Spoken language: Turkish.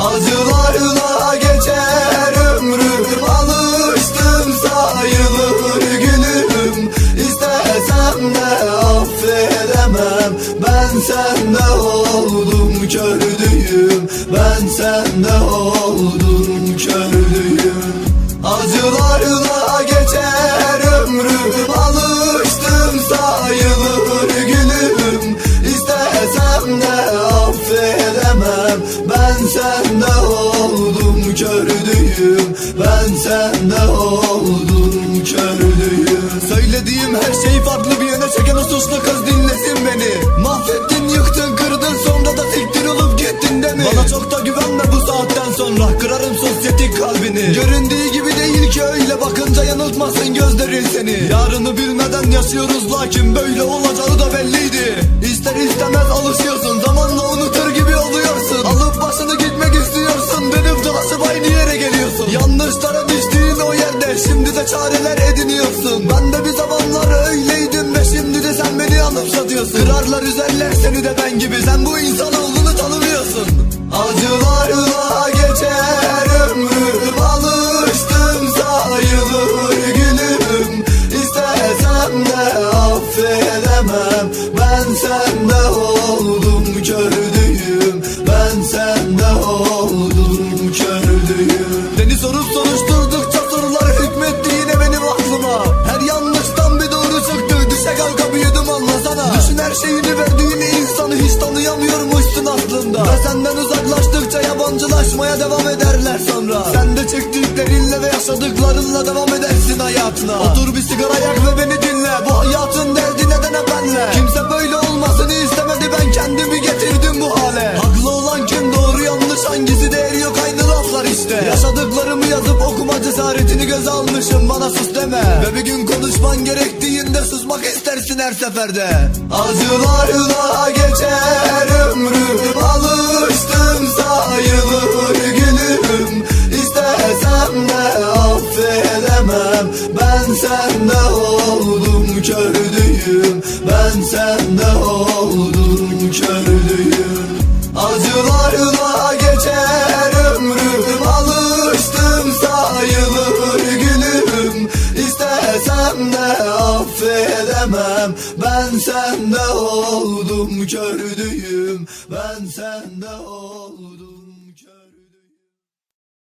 Acılarla geçer ömrüm Alıştım sayılır gülüm. İstesem de affedemem Ben sende oldum kördüğüm Ben sende oldum Ben sende oldum kördüğüm Söylediğim her şey farklı bir yöne çeken o suçlu kız dinlesin beni. Mahvettin yıktın kırdın sonra da siktir olup gittin de mi? Bana çok da güvenme bu saatten sonra Kırarım sosyetik kalbini. Göründüğü gibi değil ki öyle bakınca yanıltmasın gözlerin seni. Yarını bilmeden yaşıyoruz lakin böyle olacağı da belliydi. İster istemez alışıyorsun zamanla Yanlışlara düştüğün o yerde şimdi de çareler ediniyorsun. Ben de bir zamanlar öyleydim ve şimdi de sen beni anımsatıyorsun Kırarlar üzerler seni de ben gibi. Sen bu insanoğlunu tanımıyorsun. Acılarla geçer ömrüm. Alıştım sayılır gülüm. İstesem de affedemem. Ben sende oldum kördüğüm. Ben sende anlasana Düşün her şeyini verdiğini insanı hiç tanıyamıyormuşsun aslında. Ve senden uzaklaştıkça yabancılaşmaya devam ederler sonra. Sen de çektiklerinle ve yaşadıklarınla devam edersin hayatına. Otur bir sigara yak ve beni dinle. Bu hayatın derdi neden hep benle? Kimse böyle olmasını istemedi. Ben kendimi getirdim bu hale. Haklı olan kim? Doğru yanlış. Hangisi değeri yok? Aynı laflar işte. Yaşadıklarımı yazıp okuma cesaretini göze almışım. Bana sus deme. Ve bir gün konuşman gerektiğinde susmak istersin her seferde. Acılarla geçer ömrüm alıştım sayılır gülüm. İstesem de affedemem. Ben sende oldum kördüğüm Ben sende oldum affedemem. Ben sende oldum kördüğüm Ben sende oldum